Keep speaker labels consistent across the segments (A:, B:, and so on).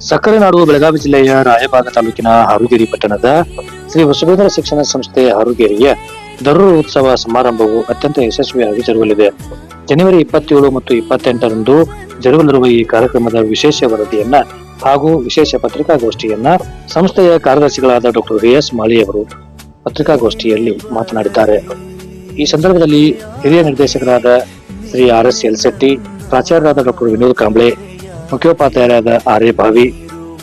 A: ಸಕ್ಕರೆ ನಾಡು ಬೆಳಗಾವಿ ಜಿಲ್ಲೆಯ ರಾಯಬಾಗ ತಾಲೂಕಿನ ಹರುಗೇರಿ ಪಟ್ಟಣದ ಶ್ರೀ ವಸುಬೇಂದ್ರ ಶಿಕ್ಷಣ ಸಂಸ್ಥೆ ಹರುಗೇರಿಯ ದರೂರು ಉತ್ಸವ ಸಮಾರಂಭವು ಅತ್ಯಂತ ಯಶಸ್ವಿಯಾಗಿ ಜರುಗಲಿದೆ. ಜನವರಿ ಇಪ್ಪತ್ತೇಳು ಮತ್ತು ಇಪ್ಪತ್ತೆಂಟರಂದು ಜರುಗಲಿರುವ ಈ ಕಾರ್ಯಕ್ರಮದ ವಿಶೇಷ ವರದಿಯನ್ನ ಹಾಗೂ ವಿಶೇಷ ಪತ್ರಿಕಾಗೋಷ್ಠಿಯನ್ನ ಸಂಸ್ಥೆಯ ಕಾರ್ಯದರ್ಶಿಗಳಾದ ಡಾಕ್ಟರ್ ವಿ ಎಸ್ ಮಾಳಿಯವರು ಪತ್ರಿಕಾಗೋಷ್ಠಿಯಲ್ಲಿ ಮಾತನಾಡಿದ್ದಾರೆ. ಈ ಸಂದರ್ಭದಲ್ಲಿ ಹಿರಿಯ ನಿರ್ದೇಶಕರಾದ ಶ್ರೀ ಆರ್ ಎಸ್ ಎಲ್ಶೆಟ್ಟಿ ಪ್ರಾಚಾರ್ಯರಾದ ಡಾಕ್ಟರ್ ವಿನೋದ್ ಕಾಂಬ್ಳೆ ಮುಖ್ಯೋಪಾಧ್ಯಾಯರಾದ ಆರ್ ಎ ಭಾವಿ,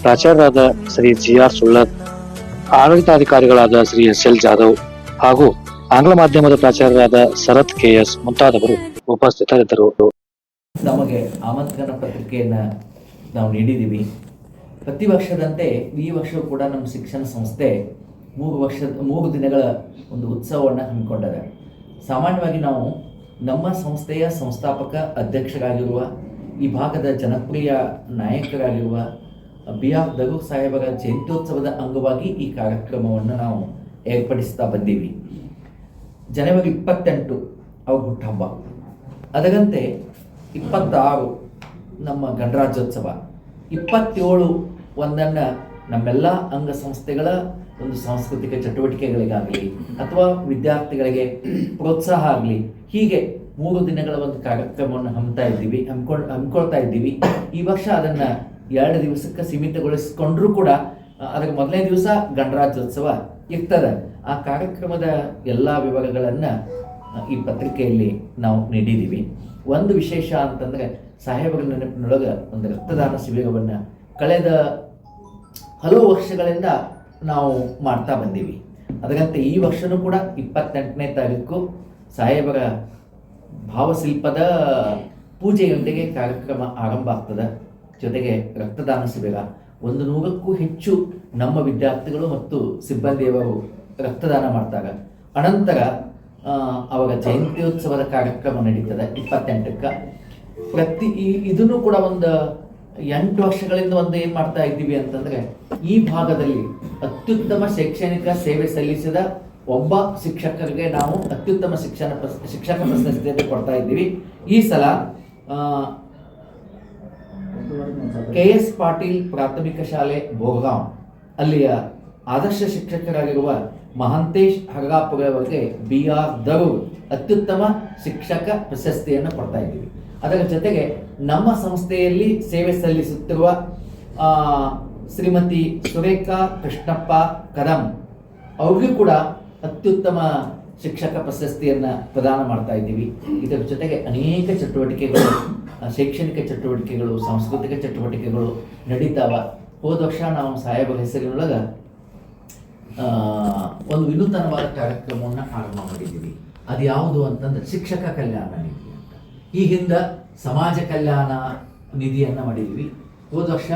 A: ಪ್ರಾಚಾರ್ಯರಾದ ಶ್ರೀ ಜಿ ಆರ್ ಸುಳ್ಳದ್ ಆಡಳಿತಾಧಿಕಾರಿಗಳಾದ ಶ್ರೀ ಎಸ್ ಎಲ್ ಜಾಧವ್ ಹಾಗೂ ಆಂಗ್ಲ ಮಾಧ್ಯಮದ ಪ್ರಾಚಾರ್ಯರಾದ ಶರತ್ ಕೆಎಸ್ ಮುಂತಾದವರು ಉಪಸ್ಥಿತರಿದ್ದರು.
B: ನಮಗೆ ಆಮಂತ್ರಣ ಪತ್ರಿಕೆಯನ್ನ ನಾವು ನೀಡಿದ್ದೀವಿ. ಪ್ರತಿ ವರ್ಷದಂತೆ ಈ ವರ್ಷ ಕೂಡ ನಮ್ಮ ಶಿಕ್ಷಣ ಸಂಸ್ಥೆ ಮೂರು ವರ್ಷ ಮೂರು ದಿನಗಳ ಒಂದು ಉತ್ಸವವನ್ನು ಹಮ್ಮಿಕೊಂಡಿದೆ, ಸಾಮಾನ್ಯವಾಗಿ ನಾವು ನಮ್ಮ ಸಂಸ್ಥೆಯ ಸಂಸ್ಥಾಪಕ ಅಧ್ಯಕ್ಷರಾಗಿರುವ ಈ ಭಾಗದ ಜನಪ್ರಿಯ ನಾಯಕರಾಗಿರುವ ಬಿ ಆರ್ ದಗು ಸಾಹೇಬರ ಜಯಂತ್ಯೋತ್ಸವದ ಅಂಗವಾಗಿ ಈ ಕಾರ್ಯಕ್ರಮವನ್ನು ನಾವು ಏರ್ಪಡಿಸ್ತಾ ಬಂದೀವಿ. ಜನವರಿ ಇಪ್ಪತ್ತೆಂಟು ಅವ್ರ ಹುಟ್ಟುಹಬ್ಬ ಅದರಂತೆ ಇಪ್ಪತ್ತಾರು ನಮ್ಮ ಗಣರಾಜ್ಯೋತ್ಸವ. ಇಪ್ಪತ್ತೇಳು ಒಂದನ್ನು ನಮ್ಮೆಲ್ಲ ಅಂಗಸಂಸ್ಥೆಗಳ ಒಂದು ಸಾಂಸ್ಕೃತಿಕ ಚಟುವಟಿಕೆಗಳಿಗಾಗಲಿ ಅಥವಾ ವಿದ್ಯಾರ್ಥಿಗಳಿಗೆ ಪ್ರೋತ್ಸಾಹ ಆಗಲಿ ಹೀಗೆ ಮೂರು ದಿನಗಳ ಒಂದು ಕಾರ್ಯಕ್ರಮವನ್ನು ಹಮ್ತಾ ಇದ್ದೀವಿ ಹಮ್ಕೊಂಡು ಹಮ್ಕೊಳ್ತಾ ಇದ್ದೀವಿ. ಈ ವರ್ಷ ಅದನ್ನು ಎರಡು ದಿವಸಕ್ಕೆ ಸೀಮಿತಗೊಳಿಸಿಕೊಂಡ್ರೂ ಕೂಡ, ಅದಕ್ಕೆ ಮೊದಲನೇ ದಿವಸ ಗಣರಾಜ್ಯೋತ್ಸವ ಇರ್ತದೆ. ಆ ಕಾರ್ಯಕ್ರಮದ ಎಲ್ಲ ವಿವರಗಳನ್ನು, ಈ ಪತ್ರಿಕೆಯಲ್ಲಿ ನಾವು ನೀಡಿದ್ದೀವಿ. ಒಂದು ವಿಶೇಷ ಅಂತಂದರೆ, ಸಾಹೇಬರ ನೆನಪಿನೊಳಗೆ ಒಂದು ರಕ್ತದಾನ ಶಿಬಿರವನ್ನು ಕಳೆದ ಹಲವು ವರ್ಷಗಳಿಂದ ನಾವು ಮಾಡ್ತಾ ಬಂದೀವಿ. ಅದರಂತೆ ಈ ವರ್ಷನೂ ಕೂಡ ಇಪ್ಪತ್ತೆಂಟನೇ ತಾರೀಕು, ಸಾಹೇಬರ ಭಾವಶಿಲ್ಪದ ಪೂಜೆಯೊಂದಿಗೆ ಕಾರ್ಯಕ್ರಮ ಆರಂಭ ಆಗ್ತದೆ. ಜೊತೆಗೆ ರಕ್ತದಾನ ಶಿಬಿರ. ಒಂದು ನೂರಕ್ಕೂ ಹೆಚ್ಚು ನಮ್ಮ ವಿದ್ಯಾರ್ಥಿಗಳು ಮತ್ತು ಸಿಬ್ಬಂದಿಯವರು ರಕ್ತದಾನ ಮಾಡ್ತಾರೆ ಅನಂತರ ಅವರ ಜಯಂತ್ಯೋತ್ಸವದ ಕಾರ್ಯಕ್ರಮ ನಡೀತದೆ ಇಪ್ಪತ್ತೆಂಟಕ್ಕೆ. ಪ್ರತಿ ಈ, ಇದನ್ನು ಕೂಡ ಒಂದು ಎಂಟು ವರ್ಷಗಳಿಂದ ಒಂದು ಏನು ಮಾಡ್ತಾ ಇದ್ದೀವಿ ಅಂತಂದ್ರೆ, ಈ ಭಾಗದಲ್ಲಿ ಅತ್ಯುತ್ತಮ ಶೈಕ್ಷಣಿಕ ಸೇವೆ ಸಲ್ಲಿಸಿದ ಒಬ್ಬ ಶಿಕ್ಷಕರಿಗೆ ನಾವು ಅತ್ಯುತ್ತಮ ಶಿಕ್ಷಣ ಶಿಕ್ಷಕ ಪ್ರಶಸ್ತಿಯನ್ನು ಕೊಡ್ತಾ ಇದ್ದೀವಿ. ಈ ಸಲ ಕೆ ಎಸ್ ಪಾಟೀಲ್ ಪ್ರಾಥಮಿಕ ಶಾಲೆ ಬೋಗಾಂವ್, ಅಲ್ಲಿಯ ಆದರ್ಶ ಶಿಕ್ಷಕರಾಗಿರುವ ಮಹಾಂತೇಶ್ ಹರಗಾಪುರವರಿಗೆ ಬಿ ಆರ್ ದರೂರ್ ಅತ್ಯುತ್ತಮ ಶಿಕ್ಷಕ ಪ್ರಶಸ್ತಿಯನ್ನು ಕೊಡ್ತಾ ಇದ್ದೀವಿ. ಅದರ ಜೊತೆಗೆ ನಮ್ಮ ಸಂಸ್ಥೆಯಲ್ಲಿ ಸೇವೆ ಸಲ್ಲಿಸುತ್ತಿರುವ ಶ್ರೀಮತಿ ಸುರೇಖಾ ಕೃಷ್ಣಪ್ಪ ಕದಂ, ಅವ್ರಿಗೂ ಕೂಡ ಅತ್ಯುತ್ತಮ ಶಿಕ್ಷಕ ಪ್ರಶಸ್ತಿಯನ್ನ ಪ್ರದಾನ ಮಾಡ್ತಾ ಇದ್ದೀವಿ. ಇದರ ಜೊತೆಗೆ ಅನೇಕ ಚಟುವಟಿಕೆಗಳು ಶೈಕ್ಷಣಿಕ ಚಟುವಟಿಕೆಗಳು, ಸಾಂಸ್ಕೃತಿಕ ಚಟುವಟಿಕೆಗಳು ನಡೀತಾವ. ಹೋದ ವರ್ಷ ನಾವು ಸಾಹೇಬರ ಹೆಸರಿನೊಳಗ ಒಂದು ವಿನೂತನವಾದ ಕಾರ್ಯಕ್ರಮವನ್ನು ಆರಂಭ ಮಾಡಿದ್ದೀವಿ. ಅದು ಯಾವುದು ಅಂತಂದ್ರೆ ಶಿಕ್ಷಕ ಕಲ್ಯಾಣ ನಿಧಿ ಅಂತ. ಈ ಹಿಂದೆ ಸಮಾಜ ಕಲ್ಯಾಣ ನಿಧಿಯನ್ನು ಮಾಡಿದ್ವಿ. ಹೋದ ವರ್ಷ